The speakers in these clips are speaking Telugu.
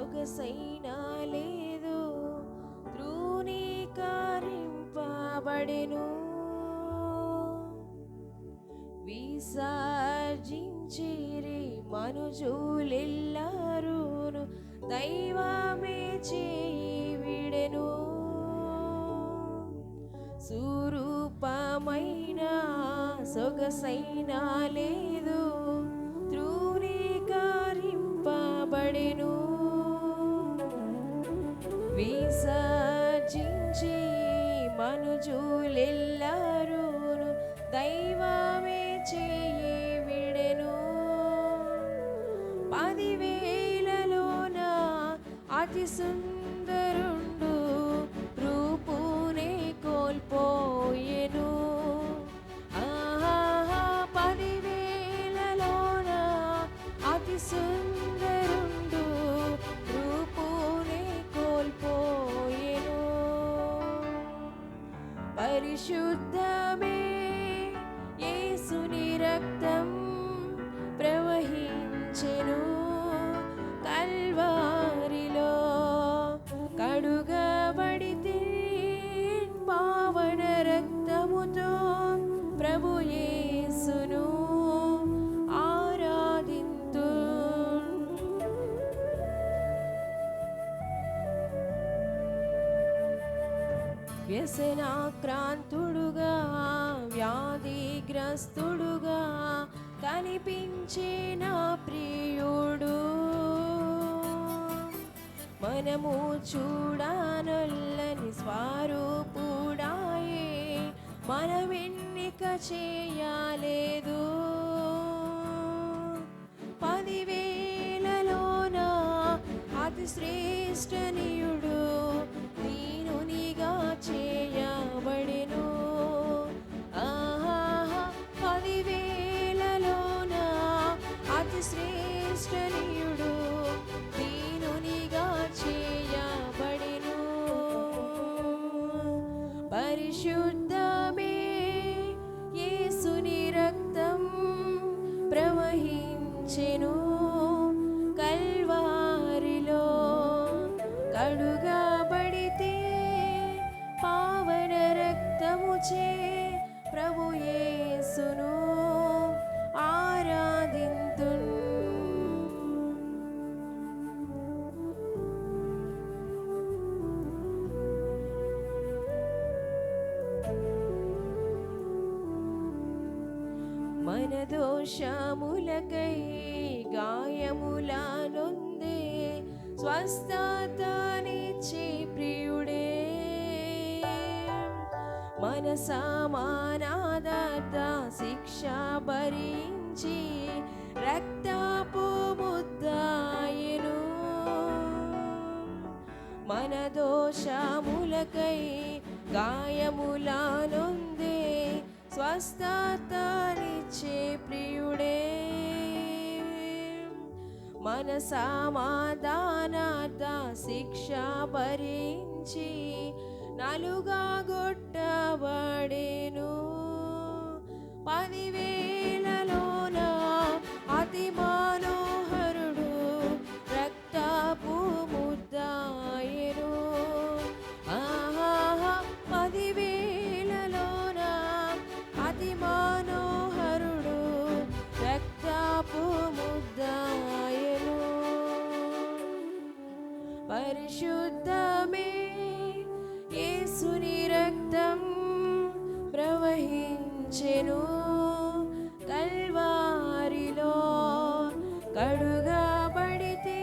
సొగసైనా లేదు ధృవీకరింపబడెను విసర్జించిరి మనుజులెల్లారూను దైవమే చేయి విడెను. సురూపమైన సొగసైనా లేదు మనుజులెల్లరూను దైవమే చేయి విడెను. పదివేలలోన అతి సుందర పరిశుద్ధమే. యేసుని రక్తం ప్రవహించెను కల్వారిలో. కడుగబడితే పావన రక్తముతో ప్రభు యేసును వ్యసనాక్రాంతుడుగా వ్యాధిగ్రస్తుడుగా కనిపించే నా ప్రియుడు. మనము చూడనొల్లని స్వారూపుడాయే మనం ఎన్నిక చేయలేదు. పదివేలలోన అతి శ్రేష్టనీయుడు మన దోషములకై గాయములా నొందే స్వస్థతనిచ్చే ప్రియుడే. మన సమానాదత శిక్ష భరించి రక్తపు ముద్దాయను. మన దోషములకై గాయములా నొందే స్వస్థతని ప్రియుడే మన సమాధానాత శిక్ష భరించి నలుగా గొట్టబడేను ప్రవహించెను కల్వారిలో. కడుగబడితే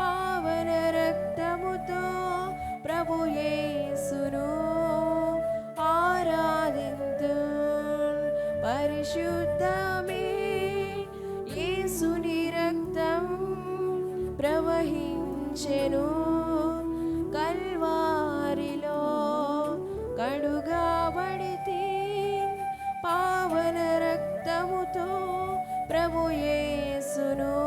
పావన రక్తముతో ప్రభు యేసును ఆరాధింతు పరిశుద్ధ ప్రభు యేసును.